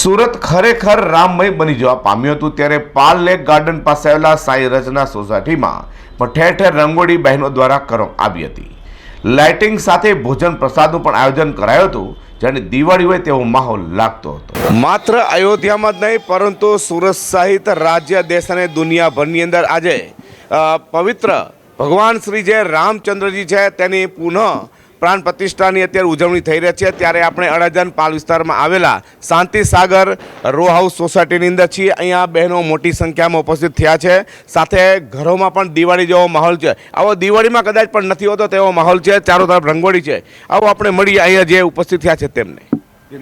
સુરત ખરેખર રામમય બની જવા પામ્યું હતું ત્યારે પાલ લેક ગાર્ડન પાસે આવેલા સાંઈ રચના સોસાયટીમાં પણ ઠેર ઠેર રંગોળી બહેનો દ્વારા કરવામાં આવી હતી. લાઇટિંગ સાથે ભોજન પ્રસાદનું પણ આયોજન કરાયું હતું, જેને દિવાળી હોય તેવો માહોલ લાગતો હતો. માત્ર અયોધ્યામાં જ નહીં, પરંતુ સુરત સહિત રાજ્ય, દેશ અને દુનિયાભરની અંદર આજે પવિત્ર ભગવાન શ્રી જે રામચંદ્રજી છે તેની પુનઃ પ્રાણ પ્રતિષ્ઠાની અત્યારે ઉજવણી થઈ રહી છે. ત્યારે આપણે અડાજણ પાલ વિસ્તારમાં આવેલા શાંતિ સાગર રો હાઉસ સોસાયટીની અંદર છીએ. અહીંયા બહેનો મોટી સંખ્યામાં ઉપસ્થિત થયા છે. સાથે ઘરોમાં પણ દિવાળી જેવો માહોલ છે. આવો દિવાળીમાં કદાચ પણ નથી હોતો તેવો માહોલ છે. ચારો તરફ રંગોળી છે. આવો આપણે મળીએ અહીંયા જે ઉપસ્થિત થયા છે તેમને.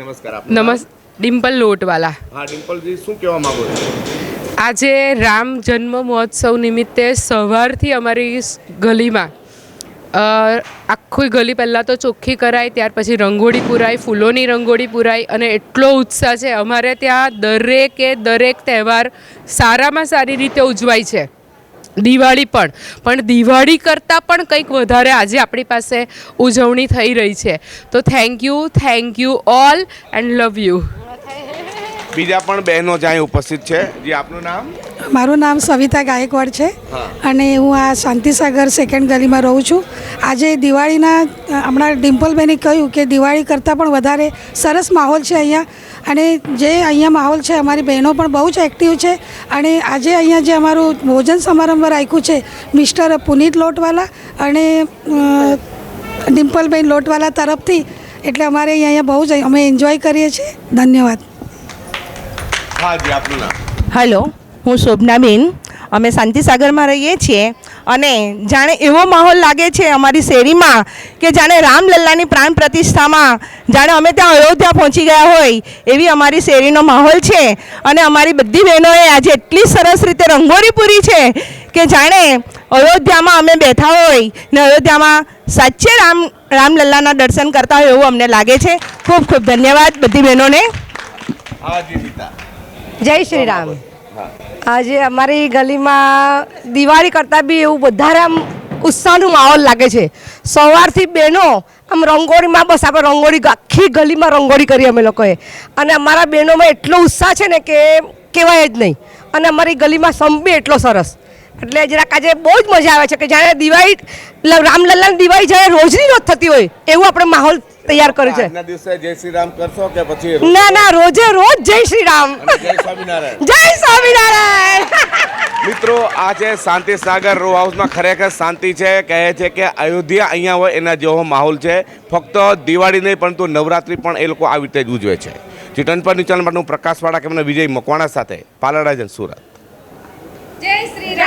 નમસ્કાર આપનું ડિમ્પલ લોટવાલા. હા ડિમ્પલજી શું કહેવા માંગો છો? આજે રામ જન્મ મહોત્સવ નિમિત્તે સવારથી અમારી ગલીમાં આખી ગલી પહેલાં તો ચોખ્ખી કરાય ત્યાર પછી રંગોળી પૂરાય ફૂલોની રંગોળી પૂરાય અને એટલો ઉત્સાહ છે. અમારે ત્યાં દરેકે દરેક તહેવાર સારામાં સારી રીતે ઉજવાય છે. દિવાળી પણ. પણ દિવાળી કરતાં પણ કંઈક વધારે આજે આપણી પાસે ઉજવણી થઈ રહી છે. તો thank you thank you all and love you બીજા પણ બહેનો જ્યાં ઉપસ્થિત છે, જે આપનું નામ? મારું નામ સવિતા ગાયકવાડ છે અને હું આ શાંતિસાગર સેકન્ડ ગલીમાં રહું છું. આજે દિવાળીના હમણાં ડિમ્પલબેને કહ્યું કે દિવાળી કરતાં પણ વધારે સરસ માહોલ છે અહીંયા. અને જે અહીંયા માહોલ છે અમારી બહેનો પણ બહુ જ એક્ટિવ છે. અને આજે અહીંયા જે અમારું ભોજન સમારંભ રાખ્યું છે મિસ્ટર પુનીત લોટવાલા અને ડિમ્પલબેન લોટવાલા તરફથી એટલે અમારે અહીંયા બહુ જ અમે એન્જોય કરીએ છીએ. ધન્યવાદ. હા જી આપનું નામ? હલો હું શોભનાબેન અમે શાંતિસાગરમાં રહીએ છીએ અને જાણે એવો માહોલ લાગે છે અમારી શેરીમાં કે જાણે રામલલ્લાની પ્રાણ પ્રતિષ્ઠામાં જાણે અમે ત્યાં અયોધ્યા પહોંચી ગયા હોય એવી અમારી શેરીનો માહોલ છે. અને અમારી બધી બહેનોએ આજે એટલી સરસ રીતે રંગોળી પૂરી છે કે જાણે અયોધ્યામાં અમે બેઠા હોય ને અયોધ્યામાં સાચે રામ રામલલ્લાના દર્શન કરતા હોય એવું અમને લાગે છે. ખૂબ ખૂબ ધન્યવાદ બધી બહેનોને. જય શ્રી રામ. આજે અમારી ગલીમાં દિવાળી કરતાં બી એવું વધારે આમ ઉત્સાહનું માહોલ લાગે છે. સવારથી બહેનો આમ રંગોળીમાં બસ આપણે રંગોળી આખી ગલીમાં રંગોળી કરી અમે લોકોએ. અને અમારા બહેનોમાં એટલો ઉત્સાહ છે ને કે કહેવાય જ નહીં. અને અમારી ગલીમાં સંભી એટલો સરસ. એટલે જરાક આજે બહુ જ મજા આવે છે કે જ્યારે દિવાળી રામલલ્લાની દિવાળી જ્યારે રોજની રોજ થતી હોય, એવું આપણે માહોલ તૈયાર કર્યું છે. આજના દિવસે જય શ્રી રામ કરશો કે પછી ના ના રોજે રોજ જય શ્રી રામ. જય સ્વામિનારાયણ. જય સ્વામિનારાયણ. મિત્રો આ છે શાંતિ સાગર રો હાઉસમાં ખરેખર શાંતિ છે. કહે છે કે અયોધ્યા અહીંયા હોય એના જેવો માહોલ છે. ફક્ત દિવાળી નહીં પરંતુ નવરાત્રિ પણ એ લોકો આવી રીતે જ ઉજવે છે. ચિટન પર નીચાણ માટે હું પ્રકાશવાળા કે મને વિજય મકવાણા સાથે. પાલડા જન સુરત. જય શ્રી રામ.